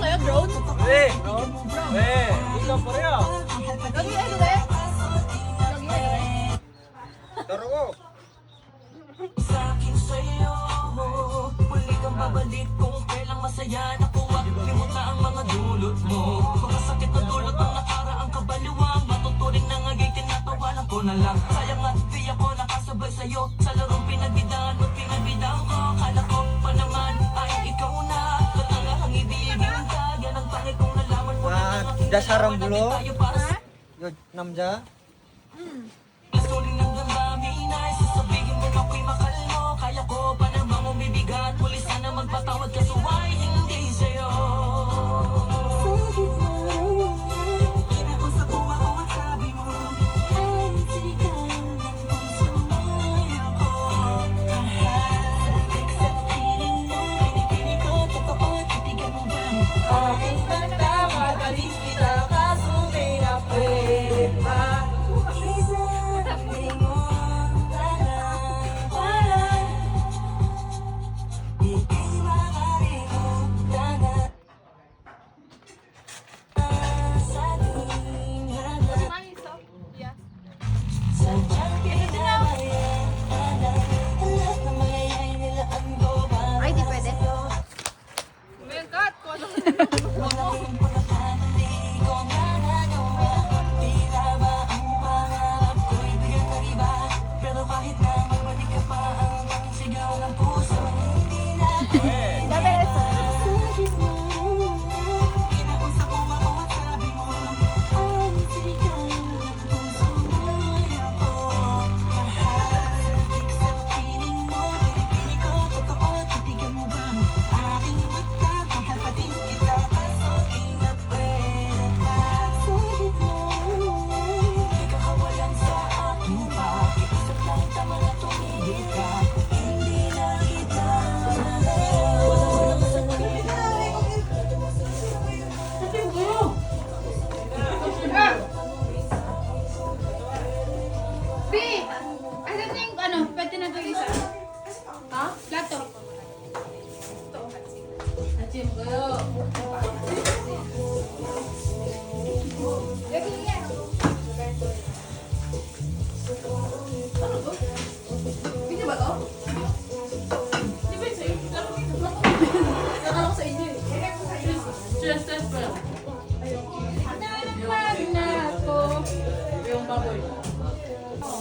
sa'yo, drone? Hindi. Hindi. Ikaw pa rin ah. Lagi ano eh? Lagi ano eh? Taro ko. Sa'kin sa'yo Muli kang babalik kung kailang masaya na kuwa Limuta ang mga dulot mo Mga sakit na dulot ang nakaraang kabaliwang Matuturing na ngagay tinatawalan ko na lang dasarang bulo. Yod, namja. Mm.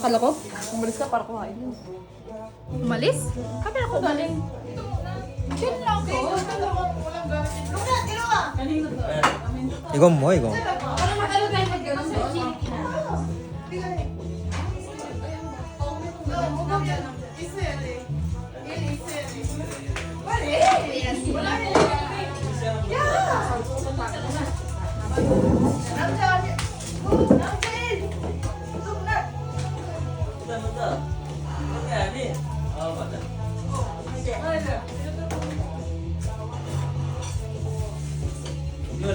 Akala ko? Umalis ka para kumain yun. Umalis? Kami ako umalis. Chill lang ako. Walang gamit. Luna, ginawa! Igom mo, igom. Parang matalo tayo mag-gano'n sa chili. Yeah.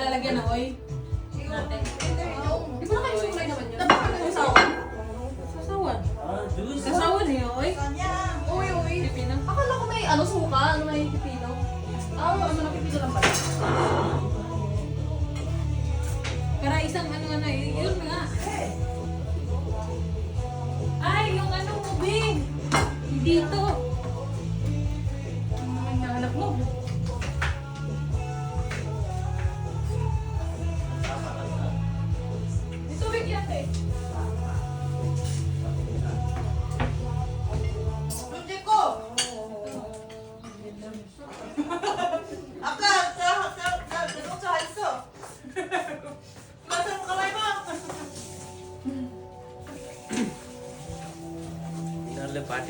lalagyan na, oy.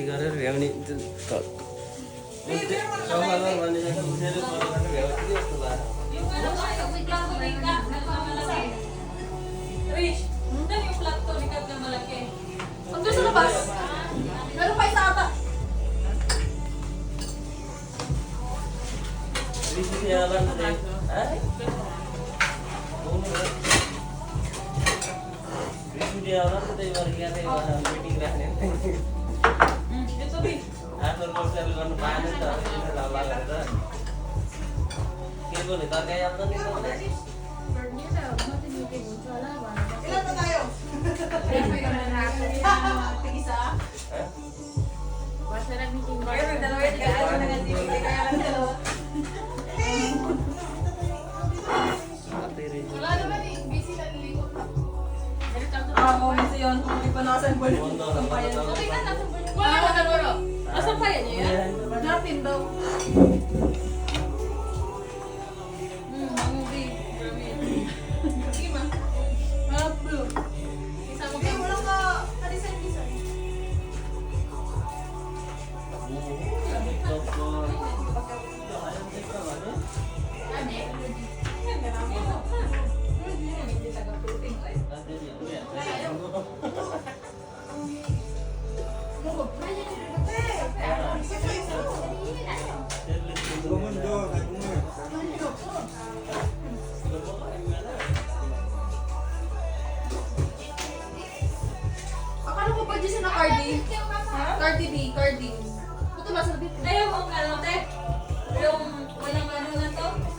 పార్టీగారు వ్యవహరించుతారు Ang gusto na bus? आफ्नो मोर्चाले नि त हल्ला गरेर के moments yun. Hindi pa nakasambo na. Sampayan. Okay na, nasambo na. Wala na, naguro. Ah. Nasampayan niyo yan? Natin daw. pa dyan sa na Cardi. Cardi B, Cardi. Puto na sa Ayaw mo nga lang, te. Yung manang-manang ano na to.